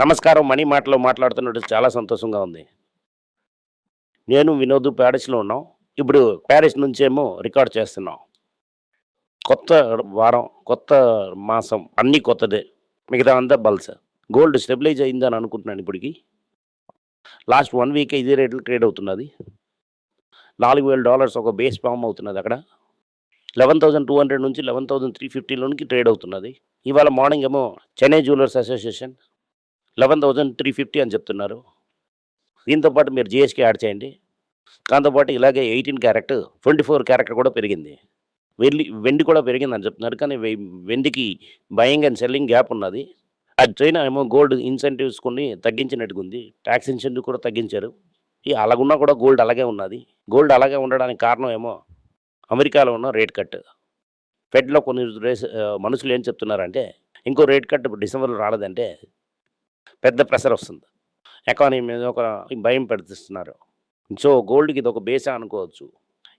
నమస్కారం మనీ మాటలో మాట్లాడుతున్నట్టు చాలా సంతోషంగా ఉంది. నేను వినోద్ ప్యారిస్లో ఉన్నాం. ఇప్పుడు ప్యారిస్ నుంచేమో రికార్డ్ చేస్తున్నాం. కొత్త వారం కొత్త మాసం అన్నీ కొత్తదే. మిగతా అంతా బల్స్. గోల్డ్ స్టెబిలైజ్ అయిందని అనుకుంటున్నాను ఇప్పటికి. లాస్ట్ వన్ వీక్ ఇదే రేట్లు ట్రేడ్ అవుతున్నది. నాలుగు వేల డాలర్స్ ఒక బేస్ ఫామ్ అవుతున్నది అక్కడ. లెవెన్ థౌసండ్ టూ హండ్రెడ్ నుంచి లెవెన్ థౌసండ్ త్రీ ఫిఫ్టీలోనికి ట్రేడ్ అవుతున్నది. ఇవాళ మార్నింగ్ ఏమో Chennai jewellers association eleven thousand three fifty అని చెప్తున్నారు. దీంతో పాటు మీరు జిఎస్టీ యాడ్ చేయండి. దాంతోపాటు ఇలాగే eighteen carat twenty four carat కూడా పెరిగింది. వెండి వెండి కూడా పెరిగిందని చెప్తున్నారు. కానీ వె- వెండికి బయింగ్ అండ్ సెల్లింగ్ గ్యాప్ ఉన్నది. అది చైనా ఏమో గోల్డ్ ఇన్సెంటివ్స్ కొన్ని తగ్గించినట్టుగా ఉంది ట్యాక్స్ ఇన్సెంటివ్ కూడా తగ్గించారు. ఈ అలాగున్నా కూడా గోల్డ్ అలాగే ఉన్నది. గోల్డ్ అలాగే ఉండడానికి కారణం ఏమో అమెరికాలో ఉన్న రేట్ కట్ ఫెడ్లో కొన్ని రేస్ మనుషులు ఏం చెప్తున్నారంటే ఇంకో రేట్ కట్ డిసెంబర్లో రాలేదంటే పెద్ద ప్రెషర్ వస్తుంది. ఎకానమీ మీద ఒక భయం పెడుతున్నారు. సో గోల్డ్కి ఇది ఒక బేసా అనుకోవచ్చు.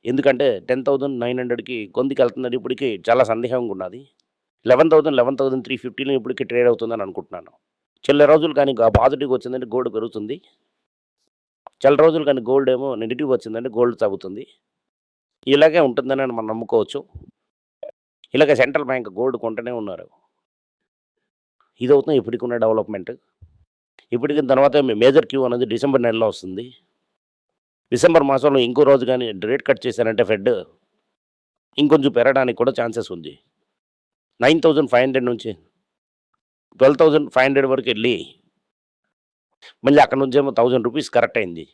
ఎందుకంటే టెన్ థౌజండ్ నైన్ హండ్రెడ్కి గొంతుకి వెళ్తున్నది ఇప్పటికి చాలా సందేహంగా ఉన్నది. Eleven thousand eleven thousand three ఫిఫ్టీలో ఇప్పటికి ట్రేడ్ అవుతుందని అనుకుంటున్నాను. చిల్ల రోజులు కానీ పాజిటివ్ వచ్చిందంటే గోల్డ్ పెరుగుతుంది. చాలా రోజులు కానీ గోల్డ్ ఏమో నెగిటివ్ వచ్చిందంటే గోల్డ్ తగ్గుతుంది. ఇలాగే ఉంటుందని మనం నమ్ముకోవచ్చు. ఇలాగే సెంట్రల్ బ్యాంక్ గోల్డ్ కొంటూనే ఉన్నారు. ఇది అవుతుంది ఇప్పటికున్న డెవలప్మెంట్. ఇప్పటికి తర్వాత మేజర్ క్యూ అనేది డిసెంబర్ నెలలో వస్తుంది. డిసెంబర్ మాసంలో ఇంకో రోజు కానీ రేట్ కట్ చేశారంటే ఫెడ్ ఇంకొంచెం పెరగడానికి కూడా ఛాన్సెస్ ఉంది. నైన్ థౌజండ్ ఫైవ్ హండ్రెడ్ నుంచి ట్వెల్వ్ థౌజండ్ ఫైవ్ హండ్రెడ్ వరకు వెళ్ళి మళ్ళీ అక్కడ నుంచి ఏమో థౌజండ్ రూపీస్ కరెక్ట్ అయింది.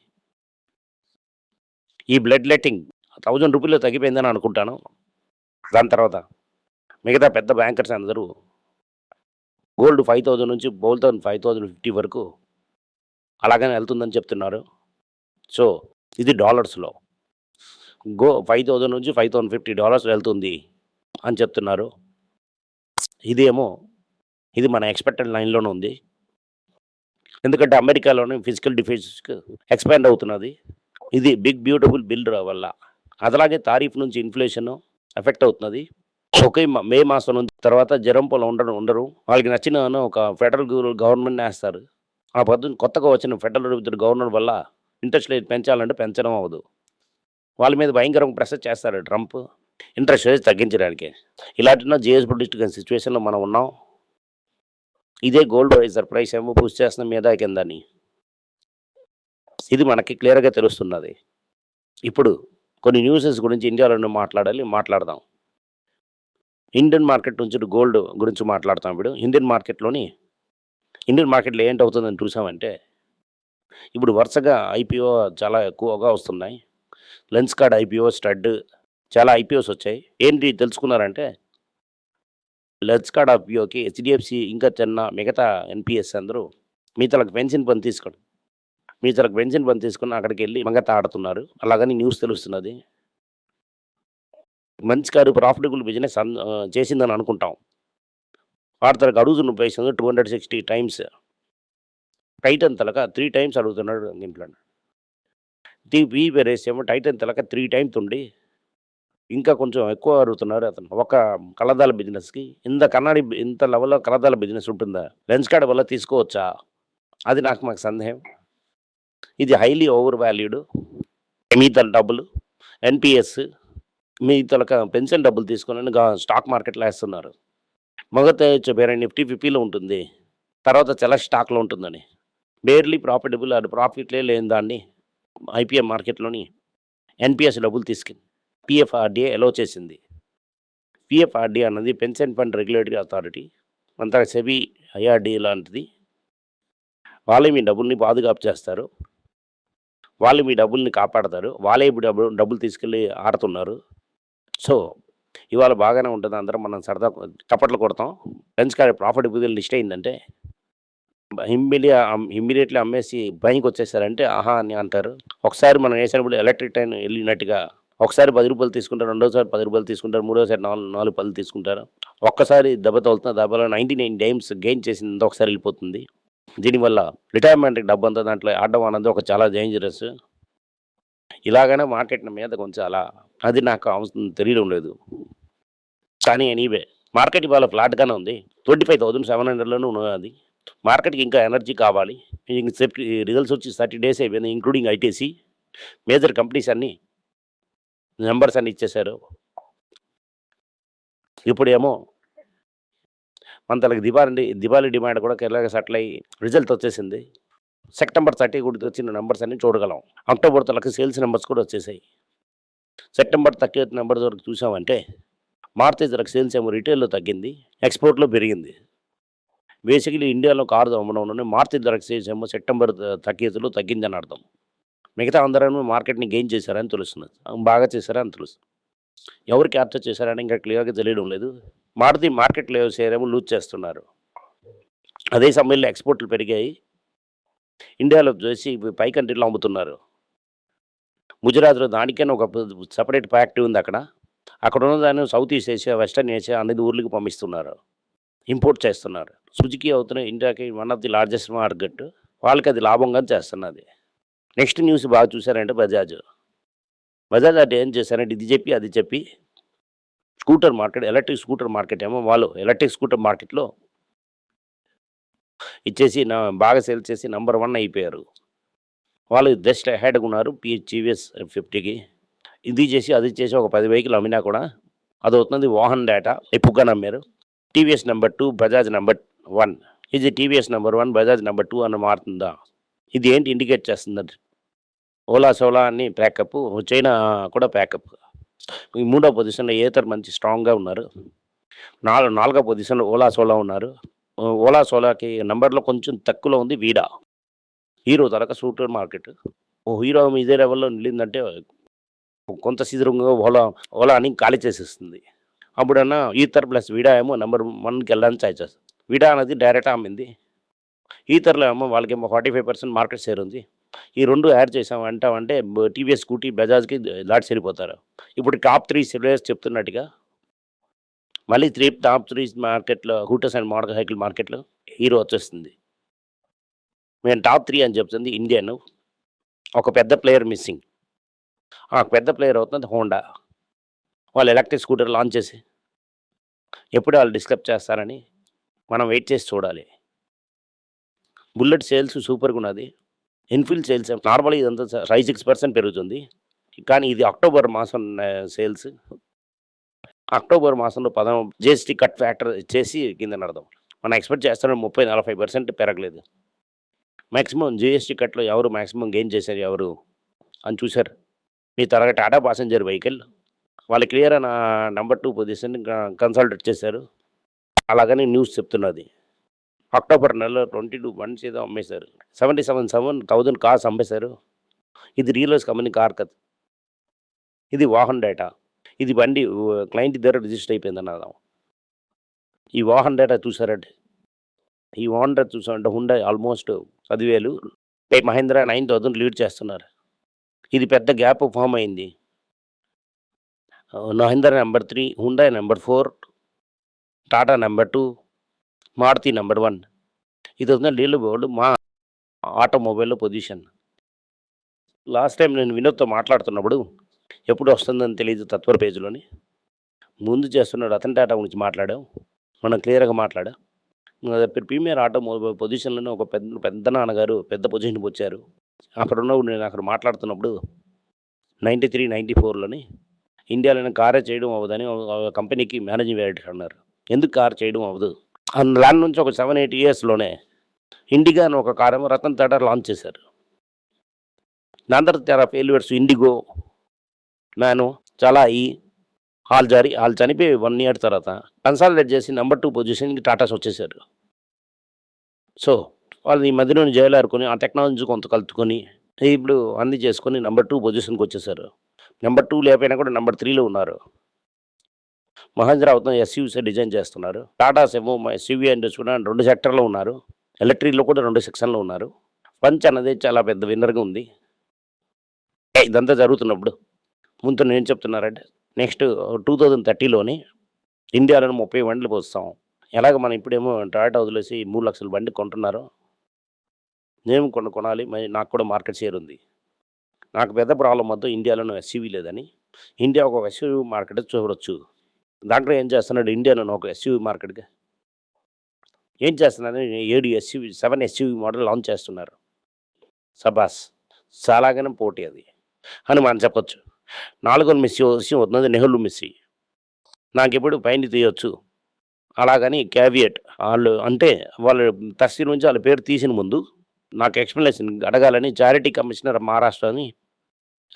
ఈ బ్లడ్ లెట్టింగ్ థౌజండ్ రూపీలో తగ్గిపోయిందని అనుకుంటాను. దాని తర్వాత మిగతా పెద్ద బ్యాంకర్స్ అందరూ గోల్డ్ ఫైవ్ థౌజండ్ నుంచి బోల్ థౌసండ్ ఫైవ్ థౌజండ్ ఫిఫ్టీ వరకు అలాగనే వెళ్తుందని చెప్తున్నారు. సో ఇది డాలర్స్లో గో ఫైవ్ థౌజండ్ నుంచి ఫైవ్ థౌసండ్ ఫిఫ్టీ డాలర్స్ వెళ్తుంది అని చెప్తున్నారు. ఇదేమో ఇది మన ఎక్స్పెక్టెడ్ లైన్లోనే ఉంది. ఎందుకంటే అమెరికాలోనే ఫిజికల్ డిఫెన్స్ ఎక్స్పాండ్ అవుతున్నది. ఇది బిగ్ బ్యూటిఫుల్ బిల్ వల్ల. అదలాగే తారీఫ్ నుంచి ఇన్ఫ్లేషన్ ఎఫెక్ట్ అవుతున్నది. ఒకే మే మాసం తర్వాత జరం పొలం ఉండరు ఉండరు. వాళ్ళకి నచ్చిన ఒక ఫెడరల్ గవర్నమెంట్ వేస్తారు ఆ పద్ధతి కొత్తగా వచ్చిన ఫెడరల్ గవర్నర్ వల్ల ఇంట్రెస్ట్ రేట్ పెంచాలంటే పెంచడం అవ్వదు. వాళ్ళ మీద భయంకరంగా ప్రెషర్ చేస్తారు ట్రంప్. ఇంట్రెస్ట్ రేట్ తగ్గించడానికి. ఇలాంటి జిఎస్ పొలిటికల్ సిచ్యువేషన్లో మనం ఉన్నాం. ఇదే గోల్డ్ రైజర్ ప్రైస్ ఏమో పూజ చేస్తున్న మీద కిందని. ఇది మనకి క్లియర్గా తెలుస్తున్నది. ఇప్పుడు కొన్ని న్యూసెస్ గురించి ఇండియాలో మాట్లాడాలి మాట్లాడదాం. ఇండియన్ మార్కెట్ నుంచి గోల్డ్ గురించి మాట్లాడతాం ఇప్పుడు ఇండియన్ మార్కెట్లోని ఇండియన్ మార్కెట్లో ఏంటి అవుతుందని చూసామంటే ఇప్పుడు వరుసగా ఐపీఓ చాలా ఎక్కువగా వస్తున్నాయి. లెన్స్ కార్డ్ ఐపీఓ స్టడ్ చాలా ఐపీఓస్ వచ్చాయి. ఏంటి తెలుసుకున్నారంటే లెన్స్ కార్డ్ ఐపీఓకి హెచ్డిఎఫ్సి ఇంకా చిన్న మిగతా ఎన్పిఎస్ అందరూ మీ తలకు పెన్షన్ పని తీసుకోండి. మీ తలకు పెన్షన్ పని తీసుకుని అక్కడికి వెళ్ళి మిగతా ఆడుతున్నారు అలాగని న్యూస్ తెలుస్తున్నది. మంచి కారు ప్రాఫిటబుల్ బిజినెస్ అన్ చేసిందని అనుకుంటాం. వార్తలకు తనకు అడుగుతున్న పైసలు two hundred sixty times Titan తలక త్రీ టైమ్స్ అడుగుతున్నాడు దీంట్లో టీ బీ రేస్ ఏమో టైటన్ తలక త్రీ టైమ్స్ ఉండి ఇంకా కొంచెం ఎక్కువ అడుగుతున్నారు అతను. ఒక కలదాల బిజినెస్కి ఇంత కన్నడి ఇంత లెవెల్లో కలదాల బిజినెస్ ఉంటుందా? లెన్స్ కార్డ్ వల్ల తీసుకోవచ్చా? అది నాకు మాకు సందేహం. ఇది హైలీ ఓవర్ వాల్యూడ్ మిగతా డబ్బులు. ఎన్పిఎస్ మీ తలక పెన్షన్ డబ్బులు తీసుకొని స్టాక్ మార్కెట్లో వేస్తున్నారు. మొదట బేరే నిఫ్టీ ఫిఫ్టీలో ఉంటుంది. తర్వాత చాలా స్టాక్లో ఉంటుందని. బేర్లీ ప్రాఫిటబుల్ అది ప్రాఫిట్లే లేని దాన్ని ఐపీఎం మార్కెట్లోని ఎన్పిఎస్ డబ్బులు తీసుకుని పిఎఫ్ఆర్డీఏ ఎలో చేసింది. పిఎఫ్ఆర్డీ అన్నది పెన్షన్ ఫండ్ రెగ్యులేటరీ అథారిటీ అంతా సెబీ ఐఆర్డీ లాంటిది. వాళ్ళే మీ డబ్బుల్ని బాదుగాపు చేస్తారు. వాళ్ళు మీ డబ్బుల్ని కాపాడతారు. వాళ్ళే ఇప్పుడు డబ్బులు డబ్బులు తీసుకెళ్ళి ఆడుతున్నారు సో ఇవాళ బాగానే ఉంటుంది. అందరం మనం సరదా చప్పట్లు కొడతాం. లంచ్ కార్డ్ ప్రాఫిట్ బుద్ధులు లిస్ట్ అయిందంటే ఇమ్మీడియా ఇమ్మీడియట్లీ అమ్మేసి బయటకు వచ్చేసారంటే ఆహా అని అంటారు. ఒకసారి మనం వేసినప్పుడు ఎలక్ట్రిక్ ట్రైన్ వెళ్ళినట్టుగా ఒకసారి పది రూపాయలు తీసుకుంటారు రెండోసారి పది రూపాయలు తీసుకుంటారు మూడోసారి నాలుగు నాలుగు పళ్ళు తీసుకుంటారు. ఒక్కసారి దెబ్బ తగులుతున్న దెబ్బలో నైంటీ నైన్ టైమ్స్ గెయిన్ చేసింది ఒకసారి వెళ్ళిపోతుంది. దీనివల్ల రిటైర్మెంట్ డబ్బు అంతా దాంట్లో ఆడడం అన్నది ఒక చాలా డేంజరస్ ఇలాగనే మార్కెట్ మీద కొంచెం అలా అది నాకు అవసరం తెలియడం లేదు. కానీ ఎనీవే మార్కెట్ ఇవాళ ఫ్లాట్గానే ఉంది. ట్వంటీ ఫైవ్ థౌసండ్ సెవెన్ హండ్రెడ్లోనే ఉన్నది మార్కెట్కి ఇంకా ఎనర్జీ కావాలి. ఇంక రిజల్ట్స్ వచ్చి థర్టీ డేస్ అయిపోయింది ఇంక్లూడింగ్ ఐటీసీ మేజర్ కంపెనీస్ అన్నీ నెంబర్స్ అన్నీ ఇచ్చేశారు. ఇప్పుడేమో మన తనకి దివాళి దివాళీ డిమాండ్ కూడా కేరళకి సెటిల్ అయ్యి రిజల్ట్ వచ్చేసింది. సెప్టెంబర్ థర్టీ కూడా వచ్చిన నెంబర్స్ అన్ని చూడగలం. అక్టోబర్ తలకి సేల్స్ నెంబర్స్ కూడా వచ్చేసాయి. సెప్టెంబర్ థర్టీ ఎయిత్ నెంబర్స్ వరకు చూసామంటే మారుతి తరకు సేల్స్ ఏమో రిటైల్లో తగ్గింది ఎక్స్పోర్ట్లో పెరిగింది. బేసికలీ ఇండియాలో కారు అమ్మడంలోనే మారుతి ధరకు సేల్స్ ఏమో సెప్టెంబర్ తగ్గేతులో తగ్గిందని అర్థం. మిగతా అందరూ మార్కెట్ని గెయిన్ చేశారని తెలుస్తున్నది బాగా చేశారని తెలుస్తుంది. ఎవరు క్యాప్చర్ చేశారని ఇంకా క్లియర్గా తెలియడం లేదు. మారుతి మార్కెట్లో షేర్ ఏమో లూజ్ చేస్తున్నారు. అదే సమయంలో ఎక్స్పోర్ట్లు పెరిగాయి. ఇండియాలో చేసి పై కంట్రీలో అమ్ముతున్నారు. గుజరాత్లో దానికైనా ఒక సపరేట్ ఫ్యాక్టరీ ఉంది అక్కడ. అక్కడ ఉన్న దాన్ని south east Asia western Asia అనేది ఊర్లకి పంపిస్తున్నారు. ఇంపోర్ట్ చేస్తున్నారు. సుజుకి అవుతున్న ఇండియాకి one of the largest market వాళ్ళకి అది లాభంగా చేస్తున్నది. నెక్స్ట్ న్యూస్ బాగా చూసారంటే బజాజ్ బజాజ్ అంటే ఏం చేశారంటే ఇది చెప్పి అది చెప్పి scooter market electric scooter market ఏమో వాళ్ళు ఎలక్ట్రిక్ స్కూటర్ మార్కెట్లో ఇచ్చేసి నా బాగా సేల్ చేసి నంబర్ వన్ అయిపోయారు. వాళ్ళు జస్ట్ హెడ్గా ఉన్నారు పి జీవిఎస్ ఫిఫ్టీకి. ఇది చేసి అది చేసి ఒక పది వెహికల్ అమ్మినా కూడా అది అవుతుంది వాహన్ డేటా. ఎక్కువగా నమ్మారు. TVS number two Bajaj number one. ఇది TVS number one Bajaj number two అని మారుతుందా? ఇది ఏంటి ఇండికేట్ చేస్తుంది ఓలా సోలా అని ప్యాకప్ చైనా కూడా ప్యాకప్ ఈ మూడో పొజిషన్లో ఏతర్ మంచి స్ట్రాంగ్గా ఉన్నారు. నాలుగు నాలుగో పొజిషన్లో ఓలా సోలా ఉన్నారు. ఓలా సోలాకి నెంబర్లో కొంచెం తక్కువలో ఉంది వీడా. హీరో తరక సూపర్ మార్కెట్. ఓ హీరో ఇదే లెవెల్లో నిలిందంటే కొంత సీజరంగా ఓలా ఓలా అని ఖాళీ చేసేస్తుంది. అప్పుడన్నా ఈథర్ ప్లస్ వీడా ఏమో నెంబర్ వన్కి వెళ్ళడానికి చేస్తుంది వీడా అనేది డైరెక్ట్ అమ్మింది ఈథర్లో ఏమో వాళ్ళకేమో forty five percent market share ఉంది. ఈ రెండు యాడ్ చేసాం అంటామంటే టీవీఎస్ స్కూటీ బజాజ్కి దాటి సరిపోతారు. ఇప్పుడు టాప్ త్రీ సిరీస్ చెప్తున్నట్టుగా మళ్ళీ త్రీ టాప్ త్రీ మార్కెట్లో హూటర్స్ అండ్ మోడల్ సైకిల్ మార్కెట్లో హీరో వచ్చేస్తుంది. మేము టాప్ త్రీ అని చెప్తుంది ఇండియన్. ఒక పెద్ద ప్లేయర్ మిస్సింగ్. ఆ పెద్ద ప్లేయర్ అవుతుంది హోండా. వాళ్ళు ఎలక్ట్రిక్ స్కూటర్ లాంచ్ చేసి ఎప్పుడు వాళ్ళు డిస్కప్ చేస్తారని మనం వెయిట్ చేసి చూడాలి. బుల్లెట్ సేల్స్ సూపర్గా ఉన్నది. ఎన్ఫీల్డ్ సేల్స్ నార్మల్ ఇదంతా ఫైవ్ సిక్స్ పర్సెంట్ పెరుగుతుంది. కానీ ఇది అక్టోబర్ మాసం సేల్స్ అక్టోబర్ మాసంలో పదం జిఎస్టీ కట్ ఫ్యాక్టర్ చేసి కింద నడదాం. మనం ఎక్స్పెక్ట్ చేస్తున్నాం ముప్పై నలభై పర్సెంట్ పెరగలేదు. మ్యాక్సిమం జిఎస్టీ కట్లో ఎవరు మ్యాక్సిమం గెయిన్ చేశారు ఎవరు అని చూశారు. మీ త్వరగా టాటా పాసెంజర్ వెహికల్ వాళ్ళు క్లియర్ నా నెంబర్ టూ పొజిషన్ కన్సల్టేట్ చేశారు. అలాగని న్యూస్ చెప్తున్నది. అక్టోబర్ నెలలో ట్వంటీ టూ వన్స్ ఏదో అమ్మేశారు. Seventy seven seven thousand cars అమ్మేశారు. ఇది రియల్స్ కంపెనీ కార్ కదా. ఇది వాహన్ డేటా. ఇది బండి క్లయింట్ దగ్గర రిజిస్టర్ అయిపోయింది అర్థం ఈ వాహన్ డేటా చూసారంటే ఈ వాహన్ డేటా చూసామంటే హుండా ఆల్మోస్ట్ పదివేలు మహేంద్ర నైన్ థౌజండ్ లీడ్ చేస్తున్నారు. ఇది పెద్ద గ్యాప్ ఫామ్ అయింది. Mahindra number three Hyundai number four Tata number two Maruti number one. ఇది ఉంది లీల్ బోర్డు మా ఆటోమొబైల్లో పొజిషన్. లాస్ట్ టైం నేను వినోద్తో మాట్లాడుతున్నప్పుడు ఎప్పుడు వస్తుందని తెలియదు తత్వర పేజీలోని. ముందు చేస్తున్నాడు అతని టాటా గురించి మాట్లాడాం మనం క్లియర్గా మాట్లాడా? ప్రీమియర్ ఆటో పొజిషన్లోనే ఒక పెద్ద పెద్ద నాన్నగారు పెద్ద పొజిషన్కి వచ్చారు. అక్కడ ఉన్నప్పుడు నేను అక్కడ మాట్లాడుతున్నప్పుడు నైంటీ త్రీ నైంటీ ఫోర్లోని ఇండియాలోనే కారే చేయడం అవ్వదని ఒక కంపెనీకి మేనేజింగ్ డైరెక్టర్ అన్నారు. ఎందుకు కార్ చేయడం అవ్వదు? అండ్ ల్యాండ్ నుంచి ఒక సెవెన్ ఎయిట్ ఇయర్స్లోనే ఇండిగా అని ఒక కారేమో రతన్ టాటా లాంచ్ చేశారు. దాని తర్వాత చాలా ఫెయిల్యూర్స్ ఇండిగో నేను చాలా ఈ హాల్ జారి వాళ్ళు చనిపోయి వన్ ఇయర్ తర్వాత కన్సాలిడేట్ చేసి నెంబర్ టూ పొజిషన్కి టాటాస్ వచ్చేసారు సో వాళ్ళు ఈ మధ్యలో జైలారుకొని ఆ టెక్నాలజీ కొంత కలుపుకొని ఇప్పుడు అంది చేసుకొని నెంబర్ టూ పొజిషన్కి వచ్చేసారు. నెంబర్ టూ లేకపోయినా కూడా నెంబర్ త్రీలో ఉన్నారు. మహేంద్ర అవుతున్న ఎస్యూసీ డిజైన్ చేస్తున్నారు. టాటాస్ ఏమో ఎస్యూవీ ఇండస్ట్రీ కూడా రెండు సెక్టర్లో ఉన్నారు. ఎలక్ట్రిక్లో కూడా రెండు సెక్షన్లో ఉన్నారు. పంచ్ అన్నది చాలా పెద్ద విన్నర్గా ఉంది. ఇదంతా జరుగుతున్నప్పుడు ముందు నేను చెప్తున్నారంటే నెక్స్ట్ టూ థౌజండ్ థర్టీలోని ఇండియాలో ముప్పై బండ్లు పోస్తాం. ఎలాగ మనం ఇప్పుడేమో టాటా వదిలేసి మూడు లక్షల బండి కొంటున్నారు. నేను కొన కొనాలి. మరి నాకు కూడా మార్కెట్ షేర్ ఉంది. నాకు పెద్ద ప్రాబ్లం మొత్తం ఇండియాలోనూ ఎస్యూవీ లేదని. ఇండియా ఒక ఎస్యూవీ మార్కెట్ చూడవచ్చు దాంట్లో ఏం చేస్తున్నాడు? ఇండియాలో ఒక ఎస్యూవీ మార్కెట్గా ఏం చేస్తున్నారు ఏడు SUV seven SUV model launch చేస్తున్నారు. సబాస్. చాలాగానే పోటీ అది. అని మనం చెప్పచ్చు. నాలుగో మిస్సి విషయం అవుతున్నది నెహ్రూ మిస్సి. నాకు ఇప్పుడు పైన తీయొచ్చు. అలాగని క్యావియట్ వాళ్ళు అంటే వాళ్ళ తస్సీ నుంచి వాళ్ళ పేరు తీసిన ముందు నాకు ఎక్స్ప్లెనేషన్ అడగాలని చారిటీ కమిషనర్ మహారాష్ట్ర అని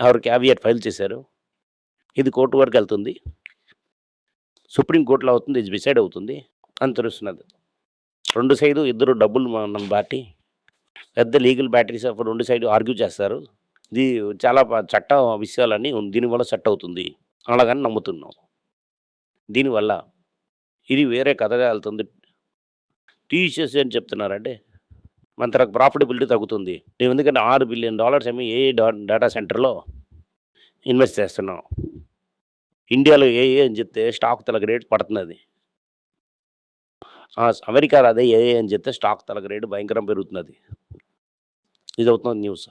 ఎవరు క్యావియట్ ఫైల్ చేశారు. ఇది కోర్టు వరకు వెళ్తుంది. సుప్రీం కోర్టులో అవుతుంది. ఇది డిసైడ్ అవుతుంది. అని తెలుస్తున్నది. రెండు సైడు ఇద్దరు డబ్బులు మనం బాటి పెద్ద లీగల్ బ్యాటరీస్ ఆఫ్ రెండు సైడ్ ఆర్గ్యూ చేస్తారు. ఇది చాలా చట్ట విషయాలన్నీ దీనివల్ల సెట్ అవుతుంది అలాగని నమ్ముతున్నాం. దీనివల్ల ఇది వేరే కథగా వెళ్తుంది టీసీఎస్ అని చెప్తున్నారంటే మన తర్వాత ప్రాఫిటబిలిటీ తగ్గుతుంది. నేను ఎందుకంటే ఆరు బిలియన్ డాలర్స్ ఏమి ఏ డేటా సెంటర్లో ఇన్వెస్ట్ చేస్తున్నాం. ఇండియాలో ఏ అని చెప్తే స్టాక్ తలక రేట్ పడుతున్నది. ఆ, అమెరికాలో అదే ఏ అని చెప్తే స్టాక్ తలక రేటు భయంకరం పెరుగుతున్నది. ఇది అవుతుంది న్యూస్.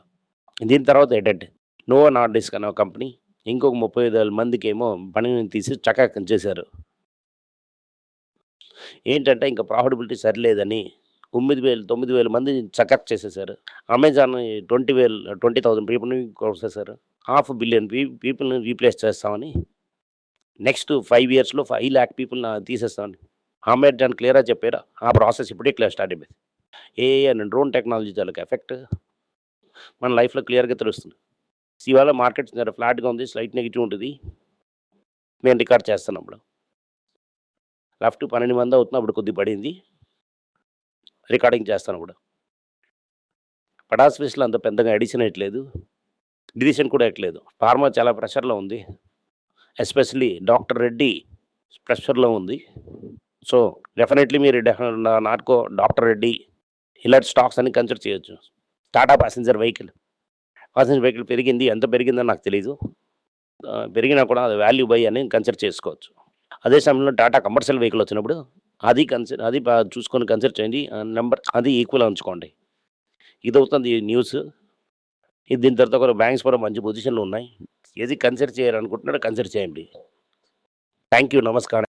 దీని తర్వాత ఎడెడ్ నో నార్డిస్క్ అనే ఒక కంపెనీ ఇంకొక ముప్పై ఐదు వేల మందికి ఏమో పనిని తీసి చకాకం చేశారు. ఏంటంటే ఇంకా ప్రాఫిటబిలిటీ సరిలేదని తొమ్మిది వేలు తొమ్మిది వేల మంది చకప్ చేసేసారు. అమెజాన్ ట్వంటీ వేలు ట్వంటీ థౌసండ్ పీపుల్ని కోసేసారు హాఫ్ బిలియన్ పీ పీపుల్ని రీప్లేస్ చేస్తామని నెక్స్ట్ ఫైవ్ ఇయర్స్లో ఫైవ్ ల్యాక్ పీపుల్ని తీసేస్తామని అమెజాన్ క్లియర్గా చెప్పారు. ఆ ప్రాసెస్ ఇప్పుడే క్లియర్ స్టార్ట్ అయిపోయింది. ఏ అండ్ డ్రోన్ టెక్నాలజీ తాలూకు ఎఫెక్ట్ మన లైఫ్లో క్లియర్గా తెలుస్తుంది. ఇవాళ మార్కెట్ ఫ్లాట్గా ఉంది స్లైట్ నెగిటివ్ ఉంటుంది. మేము రికార్డ్ చేస్తున్నాం ఇప్పుడు లెఫ్ట్ పన్నెండు మంది అవుతున్నప్పుడు కొద్ది పడింది. రికార్డింగ్ చేస్తాను ఇప్పుడు పడాస్ ఫీస్లో అంత పెద్దగా ఎడిషన్ ఎట్లేదు డిసిషన్ కూడా ఎట్లేదు ఫార్మా చాలా ప్రెషర్లో ఉంది. ఎస్పెషలీ డాక్టర్ రెడ్డి ప్రెషర్లో ఉంది. సో డెఫినెట్లీ మీరు నాట్కో డాక్టర్ రెడ్డి ఇలాంటి స్టాక్స్ అని కన్సిడర్ చేయొచ్చు. Tata passenger vehicle passenger vehicle పెరిగింది. ఎంత పెరిగిందని నాకు తెలియదు పెరిగినా కూడా అది వాల్యూ బై అని కన్సిడర్ చేసుకోవచ్చు. అదే సమయంలో టాటా కమర్షియల్ వెహికల్ వచ్చినప్పుడు అది కన్సిడర్ అది చూసుకొని కన్సిడర్ చేయండి. నెంబర్ అది ఈక్వల్ ఉంచుకోండి. ఇది అవుతుంది న్యూస్ ఇది దీని తర్వాత కూడా బ్యాంక్స్ కూడా మంచి పొజిషన్లో ఉన్నాయి. ఏది కన్సిడర్ చేయాలనుకుంటున్నారో కన్సిడర్ చేయండి. థ్యాంక్ యూ నమస్కారం.